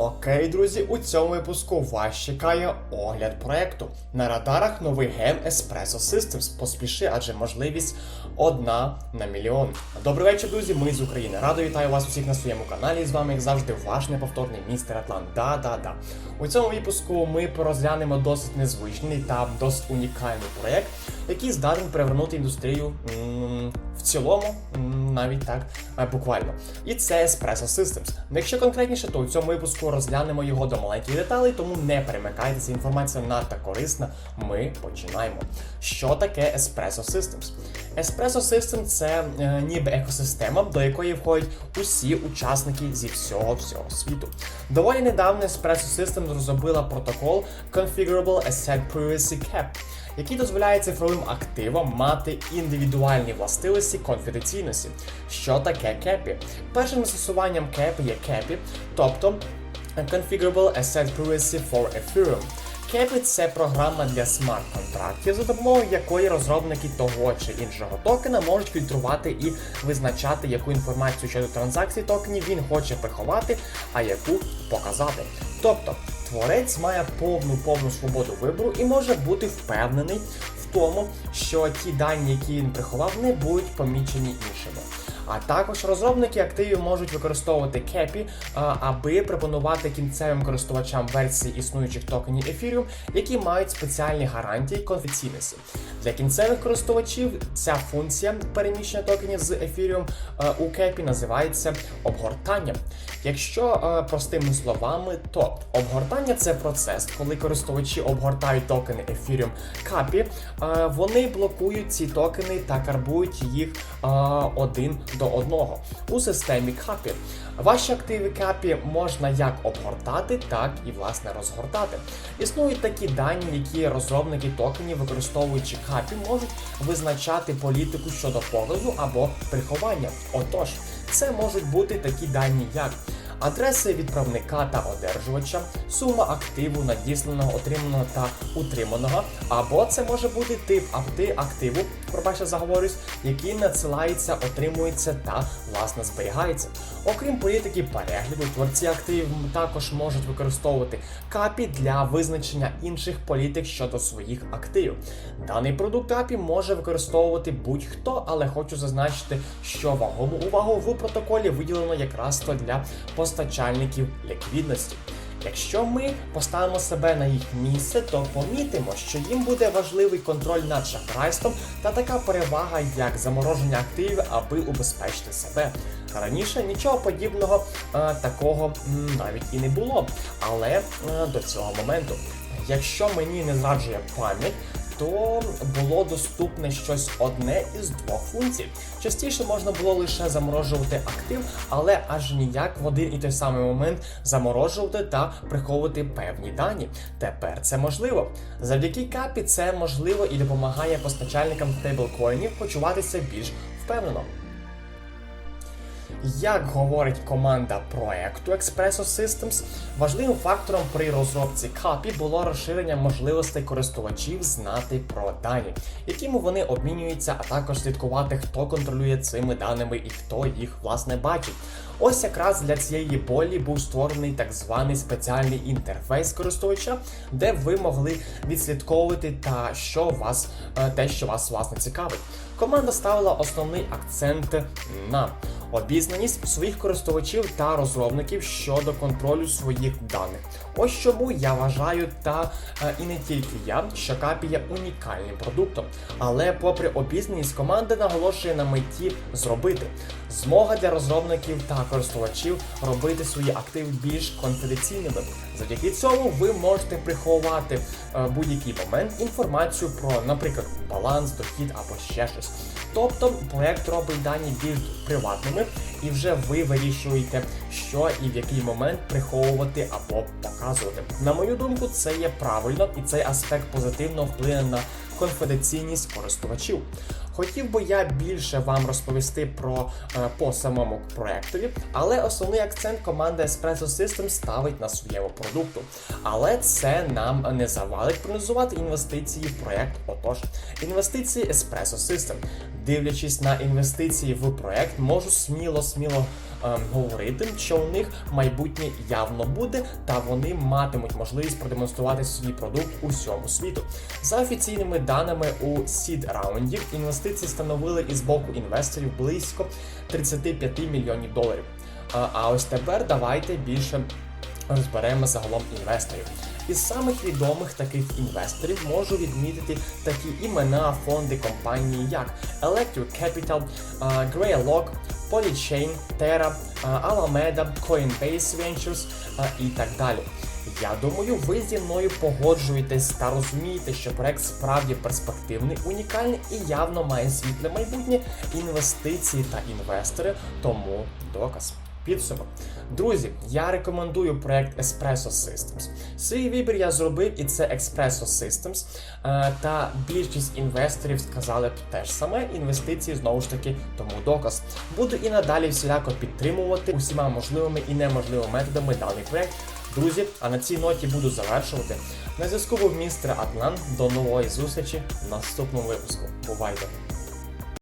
Окей, друзі, у цьому випуску вас чекає огляд проекту. На радарах новий гем Espresso Systems. Поспіши, адже можливість одна на мільйон. Добрий вечір, друзі. Ми з України. Радо вітаю вас усіх на своєму каналі. З вами, як завжди, ваш неповторний містер Атлант. Да, да, да. У цьому випуску ми порозглянемо досить незвичний та досить унікальний проект, який здатен перевернути індустрію в цілому, навіть так е, буквально. І це Espresso Systems. Ну, Якщо конкретніше, то у цьому випуску розглянемо його до маленьких деталей, тому не перемикайтеся, інформація надто корисна. Ми починаємо. Що таке Espresso Systems? Espresso System це е, ніби екосистема, до якої входять усі учасники зі всього всього світу. Доволі недавно Espresso System розробила протокол Configurable Asset Privacy Cap, який дозволяє цифровим активам мати індивідуальні властивості конфіденційності. Що таке кепі? Першим застосуванням кепі є кепі, тобто Configurable Asset Privacy for Ethereum. Кепі це програма для смарт-контрактів, за допомогою якої розробники того чи іншого токена можуть фільтрувати і визначати, яку інформацію щодо транзакцій токенів він хоче приховати, а яку показати. Тобто творець має повну повну свободу вибору і може бути впевнений в тому, що ті дані, які він приховав, не будуть помічені іншими. А також розробники активів можуть використовувати кепі, аби пропонувати кінцевим користувачам версії існуючих токенів Ethereum, які мають спеціальні гарантії конфіденційності. Для кінцевих користувачів ця функція переміщення токенів з Ethereum е, у кепі називається обгортанням. Якщо простими словами, то обгортання це процес, коли користувачі обгортають токени Ethereum капі, вони блокують ці токени та карбують їх один до одного у системі капі. Ваші активи капі можна як обгортати, так і власне розгортати. Існують такі дані, які розробники токенів, використовуючи капі, можуть визначати політику щодо показу або приховання. Отож, це можуть бути такі дані, як адреси відправника та одержувача, сума активу, надісланого, отриманого та утриманого, або це може бути тип акти- активу, пробачте заговорюсь, який надсилається, отримується та власне зберігається. Окрім політики перегляду, творці активів також можуть використовувати капі для визначення інших політик щодо своїх активів. Даний продукт капі може використовувати будь-хто, але хочу зазначити, що вагому увагу в протоколі виділено якраз то для постачальників ліквідності. Якщо ми поставимо себе на їх місце, то помітимо, що їм буде важливий контроль над шахрайством та така перевага, як замороження активів, аби убезпечити себе. Раніше нічого подібного е, такого м, навіть і не було. Але е, до цього моменту, якщо мені не зраджує пам'ять, то було доступне щось одне із двох функцій. Частіше можна було лише заморожувати актив, але аж ніяк в один і той самий момент заморожувати та приховувати певні дані. Тепер це можливо. Завдяки капі це можливо і допомагає постачальникам стейблкоїнів почуватися більш впевнено. Як говорить команда проекту Espresso Systems, важливим фактором при розробці капі було розширення можливостей користувачів знати про дані, якими вони обмінюються, а також слідкувати, хто контролює цими даними і хто їх власне бачить. Ось якраз для цієї болі був створений так званий спеціальний інтерфейс користувача, де ви могли відслідковувати та що вас е, те, що вас власне цікавить. Команда ставила основний акцент на обізнаність своїх користувачів та розробників щодо контролю своїх даних. Ось чому я вважаю, та е, і не тільки я, що капі є унікальним продуктом. Але, попри обізнаність, команда наголошує на меті зробити змога для розробників та користувачів робити свої активи більш конфіденційними. Завдяки цьому ви можете приховати е, будь-який момент інформацію про, наприклад, баланс, дохід або ще щось. Тобто проект робить дані більш приватними, і вже ви вирішуєте, що і в який момент приховувати або показувати. На мою думку, це є правильно, і цей аспект позитивно вплине на конфіденційність користувачів. Хотів би я більше вам розповісти про е, по самому проектові, але основний акцент команда Espresso System ставить на своєму продукту. Але це нам не завалить прогнозувати інвестиції в проект. Отож, інвестиції Espresso System. Дивлячись на інвестиції в проект, можу сміло сміло ем, говорити, що у них майбутнє явно буде, та вони матимуть можливість продемонструвати свій продукт усьому світу. За офіційними даними у сід раунді інвестиції становили із боку інвесторів близько 35 мільйонів доларів. А, ось тепер давайте більше розберемо загалом інвесторів. Із самих відомих таких інвесторів можу відмітити такі імена, фонди компанії, як Electric Capital, а, Greylock, Polychain, Terra, Alameda, Coinbase Ventures і так далі. Я думаю, ви зі мною погоджуєтесь та розумієте, що проект справді перспективний, унікальний і явно має світле майбутнє інвестиції та інвестори, тому доказ. Підсумок. Друзі, я рекомендую проект Espresso Systems. Свій вибір я зробив, і це Espresso Systems. Е, Та більшість інвесторів сказали б те ж саме. Інвестиції знову ж таки, тому доказ. Буду і надалі всіляко підтримувати усіма можливими і неможливими методами даний проект. Друзі, а на цій ноті буду завершувати. На зв'язку був містер Атлант. До нової зустрічі в наступному випуску. Бувайте!